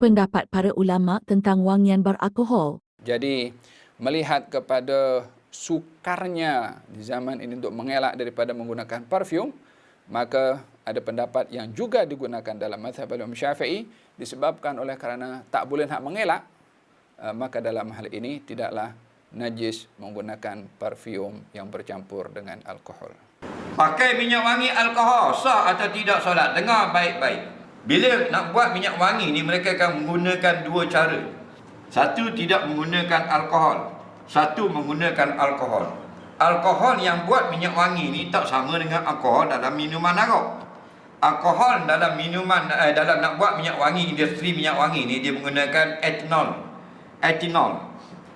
pendapat para ulama tentang wangian beralkohol. Jadi melihat kepada sukarnya di zaman ini untuk mengelak daripada menggunakan parfum, maka ada pendapat yang juga digunakan dalam mazhab Imam Syafi'i disebabkan oleh kerana tak boleh nak mengelak, uh, maka dalam hal ini tidaklah najis menggunakan parfum yang bercampur dengan alkohol. Pakai minyak wangi alkohol sah atau tidak solat? Dengar baik-baik. Bila nak buat minyak wangi ni mereka akan menggunakan dua cara. Satu tidak menggunakan alkohol. Satu menggunakan alkohol. Alkohol yang buat minyak wangi ni tak sama dengan alkohol dalam minuman arak. Alkohol dalam minuman eh, dalam nak buat minyak wangi industri minyak wangi ni dia menggunakan etanol. Etanol.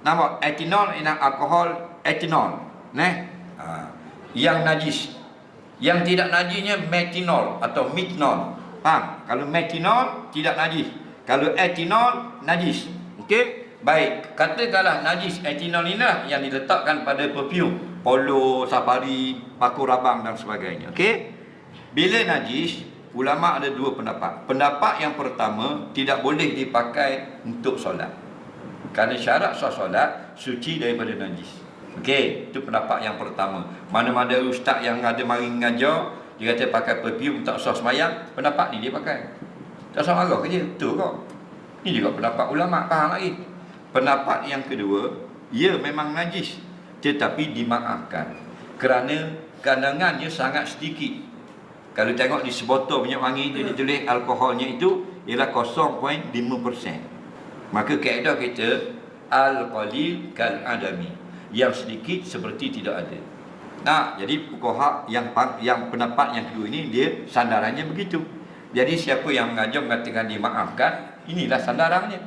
Nama etanol ini alkohol etanol. Neh. Ha. Yang najis. Yang tidak najisnya metinol atau mitnol. Faham? Kalau metinol tidak najis. Kalau etanol najis. Okey? Baik, katakanlah najis etanol inilah yang diletakkan pada perfume, polo, safari, paku rabang dan sebagainya. Okey? Bila najis, ulama ada dua pendapat. Pendapat yang pertama tidak boleh dipakai untuk solat. Kerana syarat sah solat suci daripada najis. Okey, itu pendapat yang pertama. Mana-mana ustaz yang ada mari mengajar, dia kata pakai perfume tak sah semayang, pendapat ni dia pakai. Tak sah marah ke dia? Betul kok. Ini juga pendapat ulama faham lagi. Pendapat yang kedua, ya memang najis tetapi dimaafkan kerana kandungannya sangat sedikit. Kalau tengok di sebotol minyak wangi itu ditulis alkoholnya itu ialah 0.5%. Maka kaedah kita al-qalil kal adami. Yang sedikit seperti tidak ada. Nah, jadi fuqaha yang yang pendapat yang kedua ini dia sandarannya begitu. Jadi siapa yang mengajar mengatakan dimaafkan, inilah sandarannya.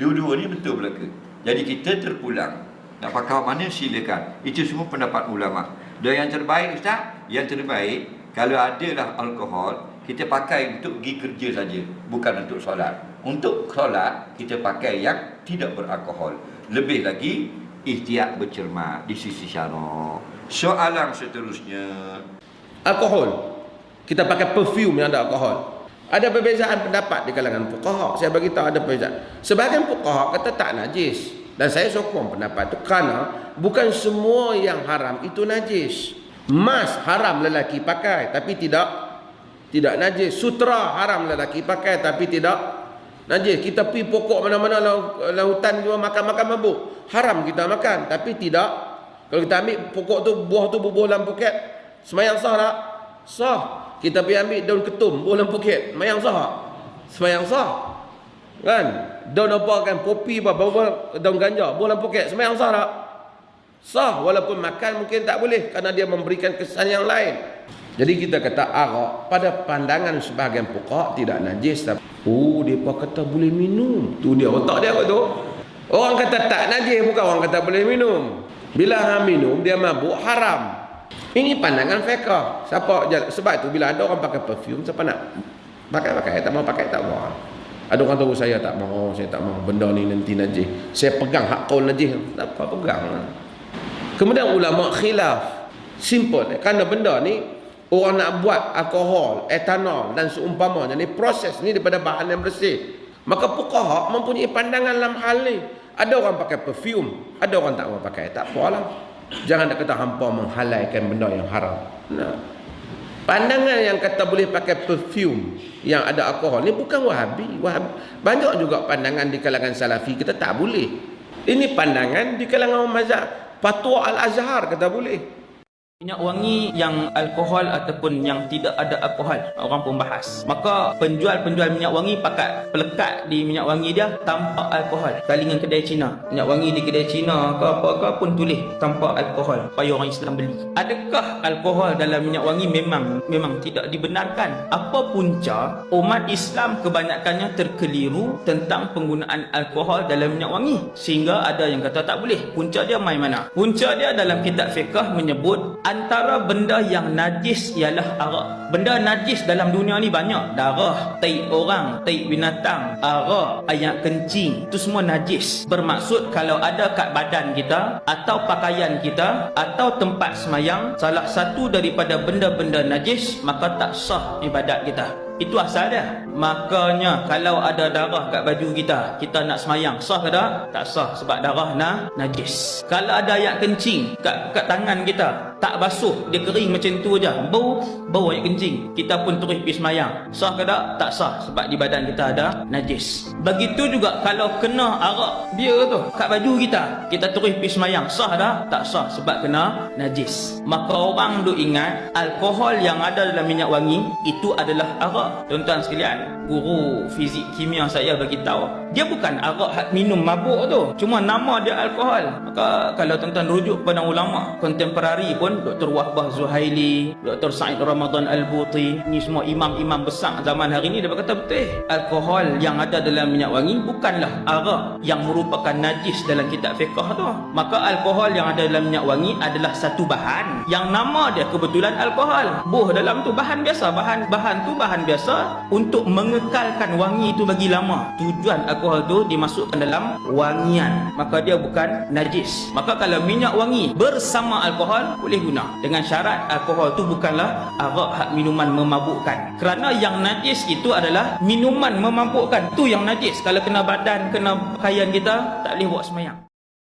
Dua-dua ni betul belaka. Jadi kita terpulang. Nak pakai mana silakan. Itu semua pendapat ulama. Dan yang terbaik ustaz, yang terbaik kalau adalah alkohol, kita pakai untuk pergi kerja saja, bukan untuk solat. Untuk solat, kita pakai yang tidak beralkohol. Lebih lagi, ikhtiar bercermat di sisi syarak. Soalan seterusnya. alkohol. Kita pakai perfume yang ada alkohol. Ada perbezaan pendapat di kalangan fuqaha. Saya bagi tahu ada perbezaan. Sebahagian fuqaha kata tak najis. Dan saya sokong pendapat itu kerana bukan semua yang haram itu najis. Mas haram lelaki pakai tapi tidak tidak najis. Sutra haram lelaki pakai tapi tidak najis. Kita pergi pokok mana-mana lautan juga makan-makan mabuk. Haram kita makan tapi tidak kalau kita ambil pokok tu buah tu bubuh dalam poket semayang sah tak? Sah. Kita pergi ambil daun ketum bubuh dalam poket semayang sah tak? Semayang sah. Kan? Daun apa kan popi apa daun ganja bubuh dalam poket semayang sah tak? Sah walaupun makan mungkin tak boleh kerana dia memberikan kesan yang lain. Jadi kita kata arak pada pandangan sebahagian pokok tidak najis tapi oh depa kata boleh minum. Tu dia otak dia apa tu? Orang kata tak najis bukan orang kata boleh minum. Bila hang minum dia mabuk haram. Ini pandangan fiqh. Siapa sebab itu bila ada orang pakai perfume siapa nak pakai pakai tak mau pakai tak mau. Ada orang tahu saya tak mau, saya tak mau benda ni nanti najis. Saya pegang hak kau najis. Tak apa pegang. Kemudian ulama khilaf. Simple. Kerana benda ni orang nak buat alkohol, etanol dan seumpamanya ni proses ni daripada bahan yang bersih. Maka fuqaha mempunyai pandangan dalam hal ni. Ada orang pakai perfume, ada orang tak mau pakai. Tak apalah. Jangan nak kata hampa menghalalkan benda yang haram. Nah. Pandangan yang kata boleh pakai perfume yang ada alkohol ni bukan wahabi. wahabi. Banyak juga pandangan di kalangan salafi kita tak boleh. Ini pandangan di kalangan mazhab Fatwa Al-Azhar kata boleh. Minyak wangi yang alkohol ataupun yang tidak ada alkohol Orang pun bahas. Maka penjual-penjual minyak wangi pakai pelekat di minyak wangi dia tanpa alkohol. Kalingan kedai Cina. Minyak wangi di kedai Cina ke apa-apa pun tulis tanpa alkohol. Supaya orang Islam beli. Adakah alkohol dalam minyak wangi memang memang tidak dibenarkan? Apa punca umat Islam kebanyakannya terkeliru tentang penggunaan alkohol dalam minyak wangi. Sehingga ada yang kata tak boleh. Punca dia main mana? Punca dia dalam kitab fiqah menyebut antara benda yang najis ialah arak. Benda najis dalam dunia ni banyak. Darah, tai orang, tai binatang, arak, ayak kencing. Itu semua najis. Bermaksud kalau ada kat badan kita atau pakaian kita atau tempat semayang salah satu daripada benda-benda najis maka tak sah ibadat kita. Itu asal dia. Makanya kalau ada darah kat baju kita, kita nak semayang, sah ke tak? Tak sah sebab darah na najis. Kalau ada ayat kencing kat kat tangan kita, tak basuh, dia kering macam tu aja. Bau bau ayat kencing. Kita pun terus pergi semayang. Sah ke tak? Tak sah sebab di badan kita ada najis. Begitu juga kalau kena arak dia tu kat baju kita, kita terus pergi semayang. Sah tak? Tak sah sebab kena najis. Maka orang duk ingat alkohol yang ada dalam minyak wangi itu adalah arak. Tuan-tuan sekalian, guru fizik kimia saya bagi tahu, dia bukan arak hak minum mabuk tu. Cuma nama dia alkohol. Maka kalau tuan-tuan rujuk kepada ulama kontemporari pun Dr. Wahbah Zuhaili, Dr. Said Ramadan Al-Buti, ni semua imam-imam besar zaman hari ni dia berkata betul. Alkohol yang ada dalam minyak wangi bukanlah arak yang merupakan najis dalam kitab fiqh tu. Maka alkohol yang ada dalam minyak wangi adalah satu bahan yang nama dia kebetulan alkohol. Buh dalam tu bahan biasa, bahan bahan tu bahan biasa untuk mengekalkan wangi itu bagi lama. Tujuan alkohol tu dimasukkan dalam wangian. Maka dia bukan najis. Maka kalau minyak wangi bersama alkohol boleh guna dengan syarat alkohol tu bukanlah arak hak minuman memabukkan. Kerana yang najis itu adalah minuman memabukkan. Tu yang najis. Kalau kena badan, kena pakaian kita tak boleh buat semayang.